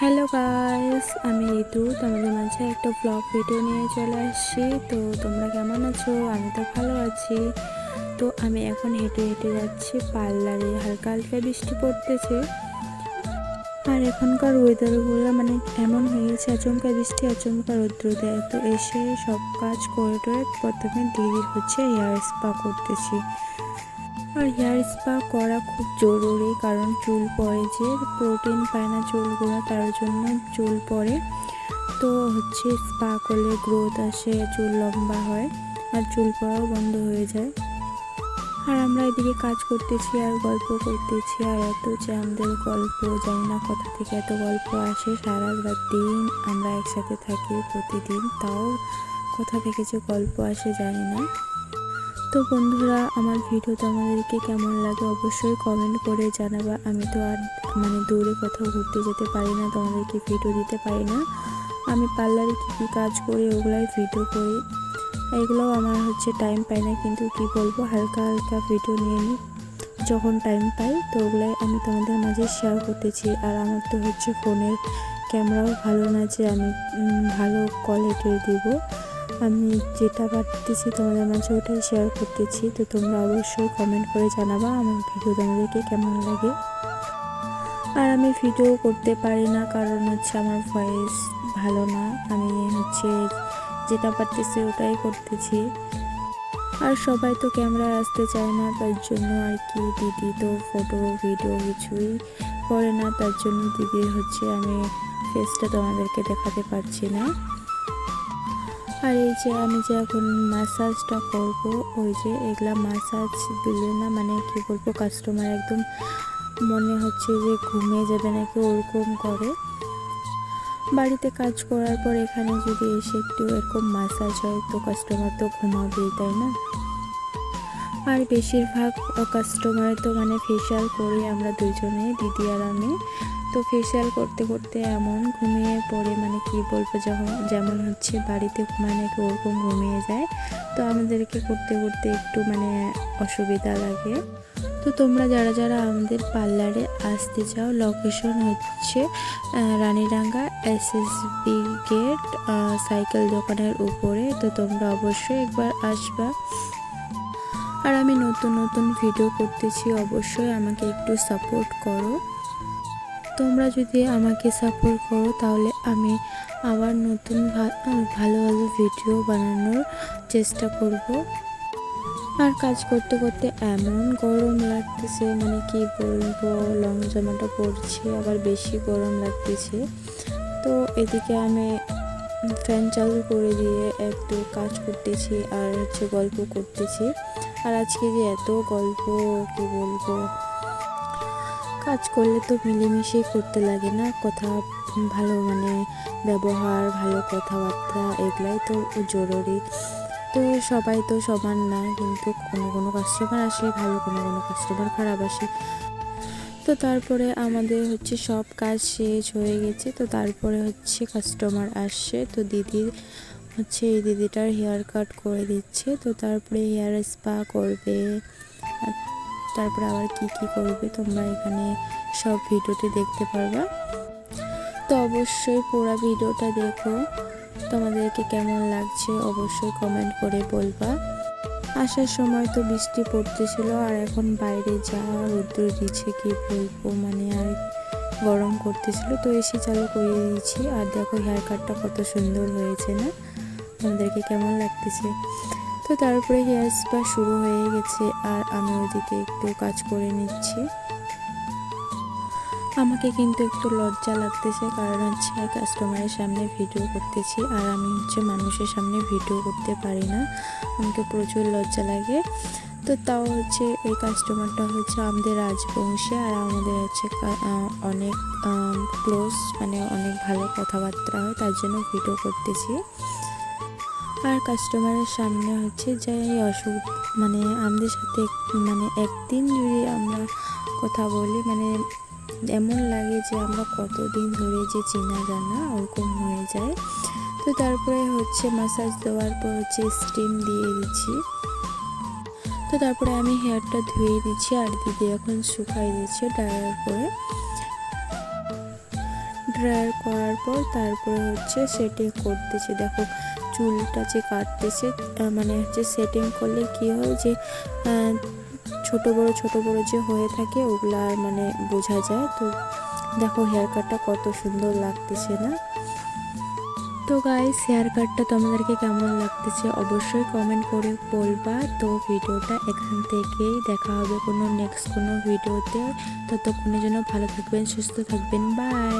Hello guys আমি ঋতু। তোমাদের মাঝে একটা ব্লগ ভিডিও নিয়ে চলে আসছি। তো তোমরা কেমন আছো? আমি তো ভালো আছি। তো আমি এখন হেঁটে হেঁটে যাচ্ছি। পার্লারে হালকা হালকা বৃষ্টি পড়তেছে। আর এখনকার ওয়েদারগুলো মানে এমন হয়ে গেছে, আচমকা বৃষ্টি, আচমকা রৌদ্র। দেয় তো এসে সব কাজ করে টোরে প্রথমে দিদির হচ্ছে হেয়ার স্পা করতেছি। আর হেয়ার স্পা করা খুব জরুরি কারণ চুল পড়ে যে প্রোটিন পায় না চুলগুলো, তার জন্য চুল পড়ে। তো হচ্ছে স্পা করলে গ্রোথ আসে, চুল লম্বা হয় আর চুল পড়াও বন্ধ হয়ে যায়। আর আমরা এদিকে কাজ করতেছি, আর গল্প করতেছি, আর এত যে আমাদের গল্প, জানি না কোথা থেকে এত গল্প আসে সারা রাত দিন আমরা একসাথে থাকি প্রতিদিন, তাও কোথা থেকে যে গল্প আসে জানি না। তো বন্ধুরা, আমার ভিডিও তোমাদেরকে কেমন লাগে অবশ্যই কমেন্ট করে জানাবা। আমি তো আর মানে দূরে কোথাও ঘুরতে যেতে পারি না, তোমাদেরকে ভিডিও দিতে পারি না। আমি পার্লারে কী কী কাজ করি ওগুলাই ভিডিও করি। এগুলোও আমার হচ্ছে টাইম পাই না, কিন্তু কি বলব, হালকা হালকা ভিডিও নিয়ে নিই যখন টাইম পাই, তো ওগুলাই আমি তোমাদের মাঝে শেয়ার করতেছি। আর আমার তো হচ্ছে ফোনের ক্যামেরাও ভালো না যে আমি ভালো কোয়ালিটির দিব। আমি যেটা পারতেছি তোমাদের মাঝে ওটাই শেয়ার করতেছি। তো তোমরা অবশ্যই কমেন্ট করে জানাবা আমার ভিডিও তোমাদেরকে কেমন লাগে। আর আমি ভিডিও করতে পারি না কারণ হচ্ছে আমার ভয়েস ভালো না। আমি হচ্ছে যেটা পারতেছি ওটাই করতেছি। আর সবাই তো ক্যামেরায় আসতে চায় না, তার জন্য আর কি দিদি তো ফটো ভিডিও কিছুই করে না। তার জন্য দিদির হচ্ছে আমি ফেসটা তোমাদেরকে দেখাতে পারছি না। আর এই যে আমি যে এখন ম্যাসাজটা করব, ওই যে এগুলা ম্যাসাজ দিলে না মানে কি বলব কাস্টমার একদম মনে হচ্ছে যে ঘুমিয়ে যাবে নাকি ওরকম করে। বাড়িতে কাজ করার পর এখানে যদি এসে একটু এরকম ম্যাসাজ হয়, তো কাস্টমার তো ঘুমাবেই, তাই না? আর বেশিরভাগ কাস্টমার তো মানে ফেশিয়াল করি আমরা দুজনে, দিদি আর আমি। তো ফেশিয়াল করতে করতে এমন ঘুমিয়ে পড়ে মানে কি বলব যখন যেমন হচ্ছে বাড়িতে মানে ওরকম ঘুমিয়ে যায় তো আমাদেরকে করতে করতে একটু মানে অসুবিধা লাগে। তো তোমরা যারা যারা আমাদের পার্লারে আসতে চাও লোকেশন হচ্ছে আহ, রানীরাঙ্গা এসএসবি গেট সাইকেল দোকানের উপরে তো তোমরা অবশ্যই একবার আসবা। আর আমি নতুন নতুন ভিডিও করতেছি অবশ্যই আমাকে একটু সাপোর্ট করো। তোমরা যদি আমাকে সাপোর্ট করো, তাহলে আমি আবার নতুন ভালো ভালো ভিডিও বানানোর চেষ্টা করব। আর কাজ করতে করতে এমন গরম লাগতেছে মানে কি বলব লং জামাটা পরছে, আবার বেশি গরম লাগতেছে। তো এদিকে আমি ফ্যান চালু করে দিয়ে একটু কাজ করতেছি, আর হচ্ছে গল্প করতেছি। আর আজকে যে এত গল্প, কি বলব? কাজ করলে তো মিলেমিশেই করতে লাগে না। কথা ভালো মানে ব্যবহার, ভালো কথাবার্তা এগুলাই তো জরুরি। তো সবাই তো সমান না, কিন্তু কোনো কোনো কাস্টমার আসে ভালো, কোনো কোনো কাস্টমার খারাপ আসে। তো তারপরে আমাদের হচ্ছে সব কাজ শেষ হয়ে গেছে, তো তারপরে হচ্ছে কাস্টমার আসছে। তো দিদির হচ্ছে এই দিদিটার হেয়ার কাট করে দিচ্ছে, তো তারপরে হেয়ার স্পা করবে। তারপরে আবার কি কি করবে তোমরা এখানে সব ভিডিওতে দেখতে পারবা। তো অবশ্যই পুরো ভিডিওটা দেখো, তোমাদেরকে কেমন লাগছে অবশ্যই কমেন্ট করে বলবা। আসার সময় তো বৃষ্টি পড়তেছিল আর এখন বাইরে যা রোদ্র দিচ্ছে, কি বলব? মানে আর গরম করতেছিল, তো এসি চালু করে দিয়েছি। আর দেখো হেয়ার কাটটা কত সুন্দর হয়েছে না? তোমাদেরকে কেমন লাগতেছে? তো তারপরে হেয়ার স্পা শুরু হয়ে গেছে আর আমি ওদিকে একটু কাজ করে নিচ্ছি। আমাকে কিন্তু একটু লজ্জা লাগতেছে কারণ হচ্ছে কাস্টমারের সামনে ভিডিও করতেছি আর আমি হচ্ছে মানুষের সামনে ভিডিও করতে পারি না। আমাকে প্রচুর লজ্জা লাগে। তো তাও হচ্ছে এই কাস্টমারটা হচ্ছে আমাদের রাজবংশী আর আমাদের হচ্ছে অনেক ক্লোজ মানে অনেক ভালো কথাবার্তা হয় তার জন্য ভিডিও করতেছি। আর কাস্টমারের সামনে হচ্ছে যে এই অসুখ মানে আমাদের সাথে মানে একদিন যদি আমরা কথা বলি মানে এমন লাগে যে আমরা কতদিন ধরে যে চেনা জানা ওরকম হয়ে যায়। তো তারপরে হচ্ছে মাসাজ দেওয়ার পর হচ্ছে স্টিম দিয়ে দিচ্ছি। তো তারপরে আমি হেয়ারটা ধুয়ে দিচ্ছি আর দিদি এখন শুকাই দিচ্ছে ড্রায়ার করে। ড্রায়ার করার পর তারপরে হচ্ছে সেটিং করতেছি। দেখো চুলটা যে কাটতেছে মানে হচ্ছে সেটিং করলে কি হয় যে ছোট বড় ছোট বড় যে হয়ে থাকে, ওগুলা মানে বোঝা যায়। তো দেখো হেয়ার কাটটা কত সুন্দর লাগতেছে না? তো গাইস হেয়ার কাটটা তোমাদেরকে কেমন লাগতেছে অবশ্যই কমেন্ট করে বলবা। তো ভিডিওটা এখান থেকেই দেখা হবে কোনো নেক্সট কোনো ভিডিওতে ততক্ষণের জন্য ভালো থাকবেন, সুস্থ থাকবেন বাই